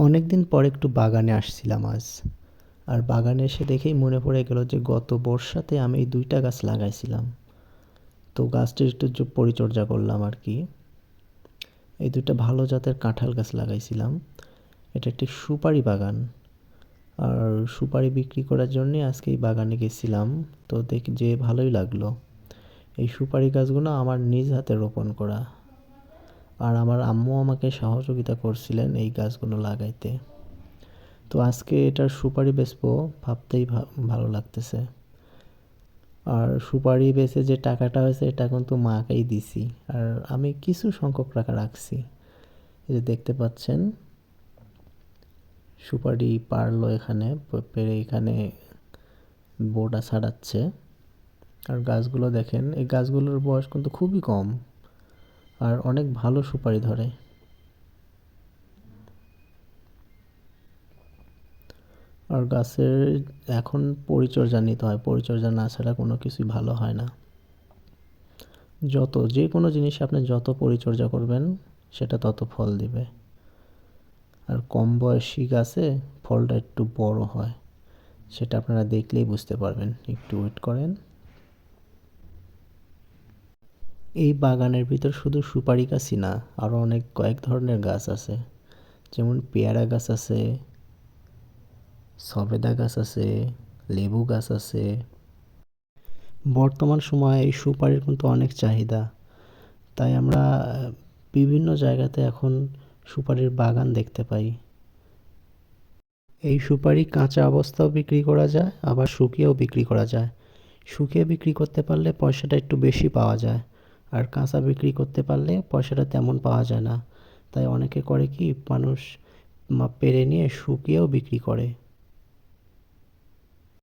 অনেক দিন পর একটু বাগানে আসছিলাম আজ। আর বাগানে এসে দেখেই মনে পড়ে গেল যে গত বর্ষাতে আমি এই দুইটা গাছ লাগাইছিলাম। তো গাছটির একটু পরিচর্যা করলাম আর কি। এই দুইটা ভালো জাতের কাঁঠাল গাছ লাগাইছিলাম। এটা একটি সুপারি বাগান। আর সুপারি বিক্রি করার জন্যে আজকে এই বাগানে গেছিলাম। তো দেখি যে ভালোই লাগল। এই সুপারি গাছগুলো আমার নিজ হাতে রোপণ করা। আর আমার আম্মু আমাকে সহযোগিতা করছিলেন এই গাছগুলো লাগাইতে। তো আজকে এটার সুপারি বেচবো ভাবতেই ভালো লাগতেছে। আর সুপারি বেচে যে টাকাটা হয়েছে এটা কিন্তু মাকেই দিছি। আর আমি কিছু সংখ্যক টাকা রাখছি। এই যে দেখতে পাচ্ছেন, সুপারি পারল এখানে পেরে এখানে বোটা ছাড়াচ্ছে। আর গাছগুলো দেখেন, এই গাছগুলোর বয়স কিন্তু খুবই কম। আর অনেক ভালো সুপারি ধরে। আর গাছের এখন পরিচর্যা নিতে হয়, পরিচর্যা না ছাড়া কোনো কিছুই ভালো হয় না। যত, যে কোনো জিনিস আপনি যত পরিচর্যা করবেন, সেটা তত ফল দিবে। আর কম বয়সী গাছে ফলটা একটু বড় হয়, সেটা আপনারা দেখলেই বুঝতে পারবেন। একটু ওয়েট করেন। এই বাগানের ভিতর শুধু সুপারি গাছই না আরও অনেক কয়েক ধরনের গাছ আছে। যেমন পেয়ারা গাছ আছে, সবেদা গাছ আছে, লেবু গাছ আছে। বর্তমান সময়ে এই সুপারির কিন্তু অনেক চাহিদা। তাই আমরা বিভিন্ন জায়গাতে এখন সুপারির বাগান দেখতে পাই। এই সুপারি কাঁচা অবস্থাও বিক্রি করা যায়, আবার শুকিয়েও বিক্রি করা যায়। শুকিয়ে বিক্রি করতে পারলে পয়সাটা একটু বেশি পাওয়া যায়। আর কাঁচা বিক্রি করতে পারলে পয়সাটা তেমন পাওয়া যায় না। তাই অনেকে করে কি, মানুষ পেরে নিয়ে শুকিয়েও বিক্রি করে।